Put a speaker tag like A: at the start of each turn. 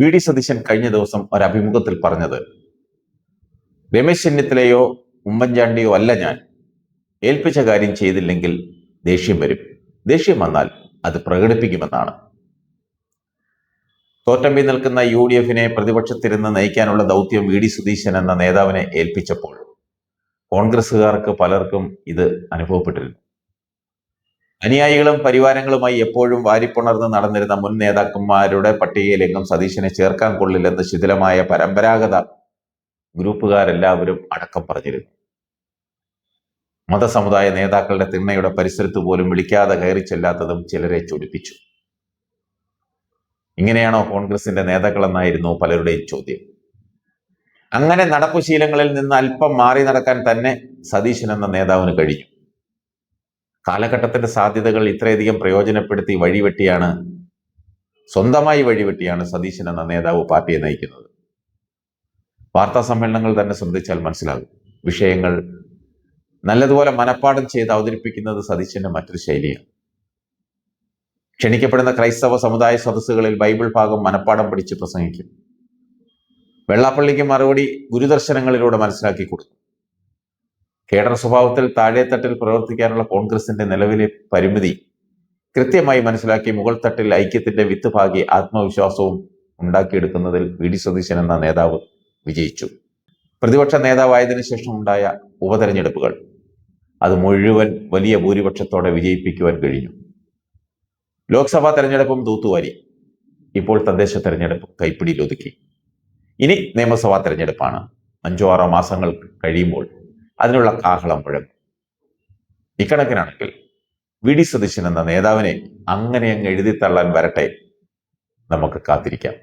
A: V D Satheesan കഴിഞ്ഞ ദിവസം ഒരു അഭിമുഖത്തിൽ പറഞ്ഞത് രമേശ് ചെന്നിത്തലയോ ഉമ്മൻചാണ്ടിയോ അല്ല ഞാൻ. ഏൽപ്പിച്ച കാര്യം ചെയ്തില്ലെങ്കിൽ ദേഷ്യം വരും. ദേഷ്യം വന്നാൽ അത് പ്രകടിപ്പിക്കുമെന്നാണ്. തോറ്റമ്പി നിൽക്കുന്ന യു ഡി എഫിനെ പ്രതിപക്ഷത്തിരുന്ന് നയിക്കാനുള്ള ദൗത്യം വി ഡി സതീശൻ എന്ന നേതാവിനെ ഏൽപ്പിച്ചപ്പോൾ കോൺഗ്രസ്സുകാർക്ക് പലർക്കും ഇത് അനുഭവപ്പെട്ടിരുന്നു. അനുയായികളും പരിവാരങ്ങളുമായി എപ്പോഴും വാരിപ്പുണർന്ന് നടന്നിരുന്ന മുൻ നേതാക്കന്മാരുടെ പട്ടികയിലെങ്ങും സതീശനെ ചേർക്കാൻ കൊള്ളില്ലെന്ന് ശിഥിലമായ പരമ്പരാഗത ഗ്രൂപ്പുകാരെല്ലാവരും അടക്കം പറഞ്ഞിരുന്നു. മതസമുദായ നേതാക്കളുടെ തിണ്ണയുടെ പരിസരത്ത് പോലും വിളിക്കാതെ കയറി ചെല്ലാത്തതും ചിലരെ ചൊടിപ്പിച്ചു. ഇങ്ങനെയാണോ കോൺഗ്രസിന്റെ നേതാക്കളെന്നായിരുന്നു പലരുടെയും ചോദ്യം. അങ്ങനെ നടപ്പുശീലങ്ങളിൽ നിന്ന് അല്പം മാറി നടക്കാൻ തന്നെ സതീശൻ എന്ന നേതാവിന് കഴിഞ്ഞു. കാലഘട്ടത്തിന്റെ സാധ്യതകൾ ഇത്രയധികം പ്രയോജനപ്പെടുത്തി വഴിവെട്ടിയാണ് സ്വന്തമായി വഴിവെട്ടിയാണ് സതീശൻ എന്ന നേതാവ് പാർട്ടിയെ നയിക്കുന്നത്. വാർത്താ സമ്മേളനങ്ങൾ തന്നെ ശ്രദ്ധിച്ചാൽ മനസ്സിലാകും. വിഷയങ്ങൾ നല്ലതുപോലെ മനഃപ്പാഠം ചെയ്ത് അവതരിപ്പിക്കുന്നത് സതീശന്റെ മറ്റൊരു ശൈലിയാണ്. ക്ഷണിക്കപ്പെടുന്ന ക്രൈസ്തവ സമുദായ സദസ്സുകളിൽ ബൈബിൾ ഭാഗം മനഃപ്പാഠം പഠിച്ച് പ്രസംഗിക്കും. വെള്ളാപ്പള്ളിക്ക് മറുപടി ഗുരുദർശനങ്ങളിലൂടെ മനസ്സിലാക്കി കൊടുക്കും. കേഡർ സ്വഭാവത്തിൽ താഴെത്തട്ടിൽ പ്രവർത്തിക്കാനുള്ള കോൺഗ്രസിന്റെ നിലവിലെ പരിമിതി കൃത്യമായി മനസ്സിലാക്കി മുകൾ തട്ടിൽ ഐക്യത്തിന്റെ വിത്ത് ഭാഗി ആത്മവിശ്വാസവും ഉണ്ടാക്കിയെടുക്കുന്നതിൽ വി ഡി സതീശൻ എന്ന നേതാവ് വിജയിച്ചു. പ്രതിപക്ഷ നേതാവായതിനു ശേഷം ഉണ്ടായ ഉപതെരഞ്ഞെടുപ്പുകൾ അത് മുഴുവൻ വലിയ ഭൂരിപക്ഷത്തോടെ വിജയിപ്പിക്കുവാൻ കഴിഞ്ഞു. ലോക്സഭാ തെരഞ്ഞെടുപ്പും തൂത്തുവാരി. ഇപ്പോൾ തദ്ദേശ തെരഞ്ഞെടുപ്പ് കൈപ്പിടിയിൽ ഒതുക്കി. ഇനി നിയമസഭാ തെരഞ്ഞെടുപ്പാണ്. അഞ്ചോ ആറോ മാസങ്ങൾ കഴിയുമ്പോൾ അതിനുള്ള കാഹളം മുഴങ്ങും ഇക്കണക്കിനാണെങ്കിൽ വി ഡി സതീശൻ എന്ന നേതാവിനെ അങ്ങനെ അങ്ങ് എഴുതി തള്ളാൻ വരട്ടെ നമുക്ക് കാത്തിരിക്കാം.